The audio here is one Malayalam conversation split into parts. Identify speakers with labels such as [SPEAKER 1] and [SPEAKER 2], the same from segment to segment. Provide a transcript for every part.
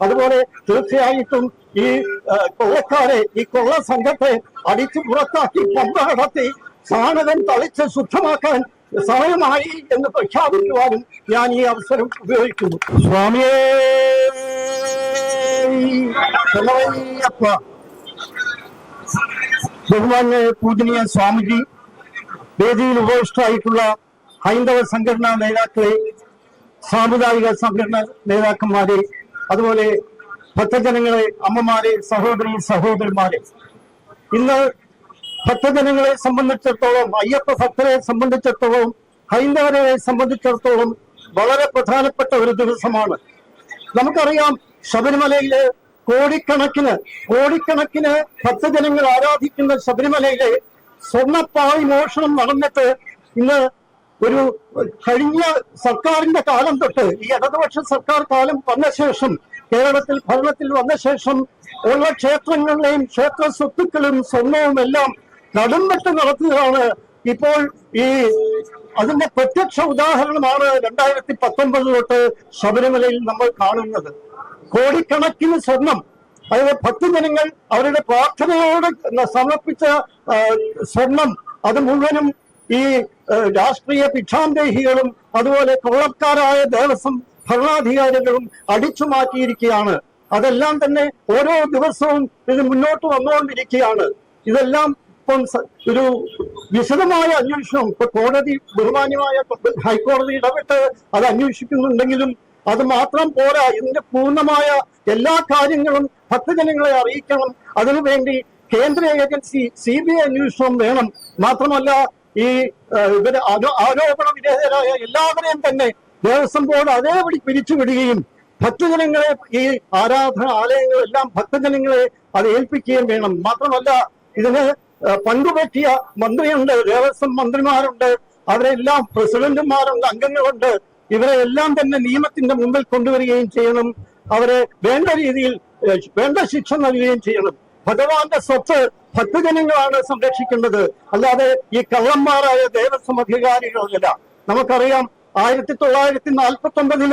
[SPEAKER 1] അതുപോലെ തീർച്ചയായിട്ടും ഈ കൊള്ളക്കാരെ ഈ കൊള്ള സംഘത്തെ അടിച്ചു പുറത്താക്കി പമ്പ നടത്തി സാണകം തളിച്ച് ശുദ്ധമാക്കാൻ സമയമായി എന്ന് പ്രഖ്യാപിക്കുവാനും ഞാൻ ഈ അവസരം ഉപയോഗിക്കുന്നു. സ്വാമിയേ! ബഹുമാന്യ പൂജനീയ സ്വാമിജി വേദിയിൽ ഉപവിഷ്ടായിട്ടുള്ള ഹൈന്ദവ സംഘടനാ നേതാക്കളെ സാമുദായിക സംഘടനാ നേതാക്കന്മാരെ അതുപോലെ ഭക്തജനങ്ങളെ അമ്മമാരെ സഹോദരി സഹോദരന്മാരെ ഇന്ന് ഭക്തജനങ്ങളെ സംബന്ധിച്ചിടത്തോളം അയ്യപ്പ ഭക്തരെ സംബന്ധിച്ചിടത്തോളം ഹൈന്ദവരെ സംബന്ധിച്ചിടത്തോളം വളരെ പ്രധാനപ്പെട്ട ഒരു ദിവസമാണ്. നമുക്കറിയാം ശബരിമലയിലെ കോടിക്കണക്കിന് കോടിക്കണക്കിന് ഭക്തജനങ്ങൾ ആരാധിക്കുന്ന ശബരിമലയിലെ സ്വർണപ്പാളി മോഷണം നടന്നിട്ട് ഇന്ന് ഒരു കഴിഞ്ഞ സർക്കാരിന്റെ കാലം തൊട്ട് ഈ ഇടതുപക്ഷ സർക്കാർ കാലം വന്ന ശേഷം കേരളത്തിൽ ഭരണത്തിൽ വന്ന ശേഷം ഉള്ള ക്ഷേത്രങ്ങളിലെയും ക്ഷേത്ര സ്വത്തുക്കളും സ്വർണവും എല്ലാം നടന്നിട്ട് നടത്തുകയാണ് ഇപ്പോൾ ഈ അതിന്റെ പ്രത്യക്ഷ ഉദാഹരണമാണ് രണ്ടായിരത്തി പത്തൊമ്പത് തൊട്ട് ശബരിമലയിൽ നമ്മൾ കാണുന്നത്. കോടിക്കണക്കിന് സ്വർണം അതായത് ഭക്തജനങ്ങൾ അവരുടെ പ്രാർത്ഥനയോട് സമർപ്പിച്ച സ്വർണം അത് മുഴുവനും ഈ രാഷ്ട്രീയ ഭിക്ഷാന്തേഹികളും അതുപോലെ കൊള്ളക്കാരായ ദേവസ്വം ഭരണാധികാരികളും അടിച്ചു മാറ്റിയിരിക്കുകയാണ്. അതെല്ലാം തന്നെ ഓരോ ദിവസവും ഇത് മുന്നോട്ട് വന്നുകൊണ്ടിരിക്കുകയാണ്. ഇതെല്ലാം ഇപ്പം ഒരു വിശദമായ അന്വേഷണം. ഇപ്പൊ കോടതി ബഹുമാന്യമായ ഹൈക്കോടതി ഇടപെട്ട് അത് അന്വേഷിക്കുന്നുണ്ടെങ്കിലും അത് മാത്രം പോരാ. ഇതിന്റെ പൂർണമായ എല്ലാ കാര്യങ്ങളും ഭക്തജനങ്ങളെ അറിയിക്കണം. അതിനുവേണ്ടി കേന്ദ്ര ഏജൻസി സി ബി ഐ അന്വേഷണം വേണം. മാത്രമല്ല ഈ ഇവർ ആരോ- ആരോപണ വിധേയരായ എല്ലാവരെയും തന്നെ ദേവസ്വം ബോർഡ് അതേപടി പിരിച്ചുവിടുകയും ഭക്തജനങ്ങളെ ഈ ആരാധന ആലയങ്ങളെല്ലാം ഭക്തജനങ്ങളെ അത് ഏൽപ്പിക്കുകയും വേണം. മാത്രമല്ല ഇതിന് പങ്കുപറ്റിയ മന്ത്രിയുണ്ട് ദേവസ്വം മന്ത്രിമാരുണ്ട് അവരെല്ലാം പ്രസിഡന്റുമാരുണ്ട് അംഗങ്ങളുണ്ട്. ഇവരെ എല്ലാം തന്നെ നിയമത്തിന്റെ മുമ്പിൽ കൊണ്ടുവരികയും ചെയ്യണം. അവരെ വേണ്ട രീതിയിൽ വേണ്ട ശിക്ഷ നൽകുകയും ചെയ്യണം. ഭഗവാന്റെ സ്വത്ത് ഭക്തജനങ്ങളാണ് സംരക്ഷിക്കേണ്ടത് അല്ലാതെ ഈ കള്ളന്മാരായ ദേവസ്വം അധികാരികളല്ല. നമുക്കറിയാം ആയിരത്തി തൊള്ളായിരത്തി നാൽപ്പത്തി ഒമ്പതിൽ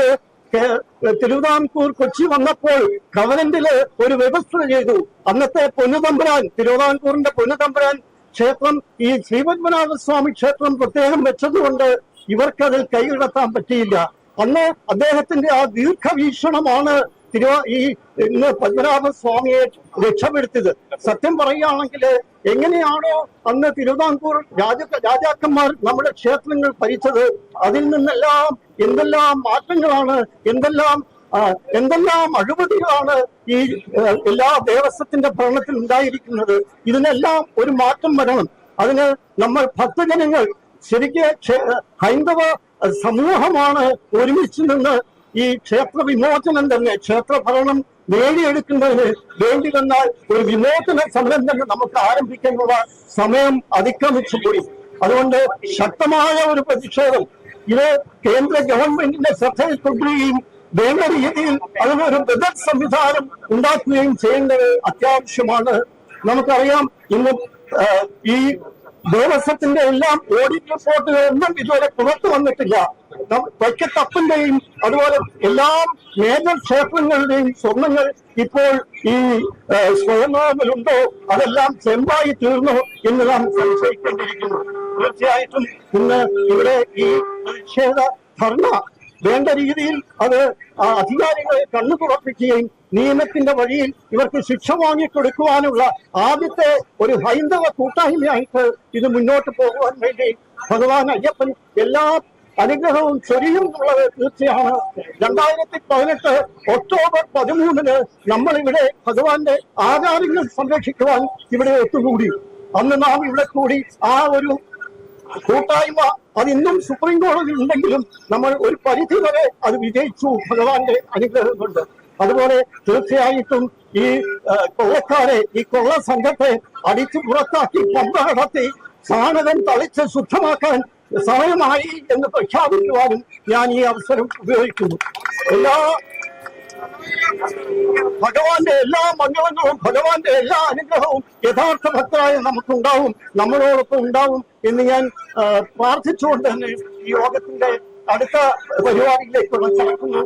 [SPEAKER 1] തിരുവിതാംകൂർ കൊച്ചി വന്നപ്പോൾ കവനന്റിൽ ഒരു വ്യവസ്ഥ ചെയ്തു. അന്നത്തെ പൊന്നുതമ്പുരാൻ തിരുവിതാംകൂറിന്റെ പൊന്നുതമ്പുരാൻ ക്ഷേത്രം ഈ ശ്രീപത്മനാഭ സ്വാമി ക്ഷേത്രം പ്രത്യേകം വെച്ചതുകൊണ്ട് ഇവർക്കതിൽ കൈകടത്താൻ പറ്റിയില്ല. അന്ന് അദ്ദേഹത്തിന്റെ ആ ദീർഘവീക്ഷണമാണ് തിരുവ ഈ ഇന്ന് പത്മനാഭ സ്വാമിയെ രക്ഷപ്പെടുത്തിയത്. സത്യം പറയുകയാണെങ്കിൽ എങ്ങനെയാണോ അന്ന് തിരുവിതാംകൂർ രാജ രാജാക്കന്മാർ നമ്മുടെ ക്ഷേത്രങ്ങൾ ഭരിച്ചത്. അതിൽ നിന്നെല്ലാം എന്തെല്ലാം മാറ്റങ്ങളാണ് എന്തെല്ലാം എന്തെല്ലാം അഴിമതികളാണ് ഈ എല്ലാ ദേവസ്വത്തിന്റെ ഭരണത്തിൽ ഉണ്ടായിരിക്കുന്നത്. ഇതിനെല്ലാം ഒരു മാറ്റം വരണം. അതിന് നമ്മൾ ഭക്തജനങ്ങൾ ശരിക്ക് ഹൈന്ദവ സമൂഹമാണ് ഒരുമിച്ച് നിന്ന് ഈ ക്ഷേത്ര വിമോചനം തന്നെ ക്ഷേത്ര ഭരണം നേടിയെടുക്കുന്നതിന് വേണ്ടി വന്നാൽ ഒരു വിമോചന സമരം തന്നെ നമുക്ക് ആരംഭിക്കാനുള്ള സമയം അതിക്രമിച്ചു പോയി. അതുകൊണ്ട് ശക്തമായ ഒരു പ്രതിഷേധം. ഇത് കേന്ദ്ര ഗവൺമെന്റിന്റെ ശ്രദ്ധയിൽ കൊണ്ടുവരികയും വേണ്ട രീതിയിൽ അതിനൊരു ബദൽ സംവിധാനം ഉണ്ടാക്കുകയും ചെയ്യേണ്ടത് അത്യാവശ്യമാണ്. നമുക്കറിയാം ഇന്ന് ഈ ദേവസ്വത്തിന്റെ എല്ലാം ഓഡിറ്റ് റിപ്പോർട്ടുകളൊന്നും ഇതുവരെ പുറത്തു വന്നിട്ടില്ല. വൈക്കത്തപ്പന്റെയും അതുപോലെ എല്ലാ മേജർ ക്ഷേത്രങ്ങളുടെയും സ്വർണങ്ങൾ ഇപ്പോൾ ഈ സ്വയംഭരണത്തിലുണ്ടോ? അതെല്ലാം ചെമ്പായി തീർന്നു എന്ന് നാം സംശയിക്കേണ്ടിയിരിക്കുന്നു. തീർച്ചയായിട്ടും ഇന്ന് ഇവിടെ ഈ പ്രതിഷേധ ധർണ വേണ്ട രീതിയിൽ അത് അധികാരികളെ കണ്ണു തുറപ്പിക്കുകയും നിയമത്തിന്റെ വഴിയിൽ ഇവർക്ക് ശിക്ഷ വാങ്ങിക്കൊടുക്കുവാനുള്ള ആദ്യത്തെ ഒരു ഹൈന്ദവ കൂട്ടായ്മയായിട്ട് ഇത് മുന്നോട്ട് പോകുവാൻ വേണ്ടി ഭഗവാൻ അയ്യപ്പൻ എല്ലാ അനുഗ്രഹവും ചൊരിയും എന്നുള്ളത് തീർച്ചയാണ്. രണ്ടായിരത്തി പതിനെട്ട് ഒക്ടോബർ പതിമൂന്നിന് നമ്മൾ ഇവിടെ ഭഗവാന്റെ ആചാരങ്ങൾ സംരക്ഷിക്കുവാൻ ഇവിടെ ഒത്തുകൂടി. അന്ന് നാം ഇവിടെ കൂടി ആ ഒരു കൂട്ടായ്മ അത് ഇന്നും സുപ്രീം കോടതിയിൽ ഉണ്ടെങ്കിലും നമ്മൾ ഒരു പരിധി വരെ അത് വിജയിച്ചു ഭഗവാന്റെ അനുഗ്രഹം കൊണ്ട് അതുപോലെ തീർച്ചയായിട്ടും ഈ കൊള്ളക്കാരെ ഈ കൊള്ള സംഘത്തെ അടിച്ചു പുറത്താക്കി പമ്പ നടത്തി സാണകം തളിച്ച് ശുദ്ധമാക്കാൻ സമയമായി എന്ന് പ്രഖ്യാപിക്കുവാനും ഞാൻ ഈ അവസരം ഉപയോഗിക്കുന്നു. എല്ലാ ഭഗവാന്റെ എല്ലാ മംഗളങ്ങളും ഭഗവാന്റെ എല്ലാ അനുഗ്രഹവും യഥാർത്ഥ ഭക്തരായ നമുക്കുണ്ടാവും നമ്മളോടൊപ്പം ഉണ്ടാവും എന്ന് ഞാൻ പ്രാർത്ഥിച്ചുകൊണ്ട് തന്നെ ഈ യോഗത്തിന്റെ അടുത്ത പരിപാടിയിലേക്ക് കടക്കുന്നു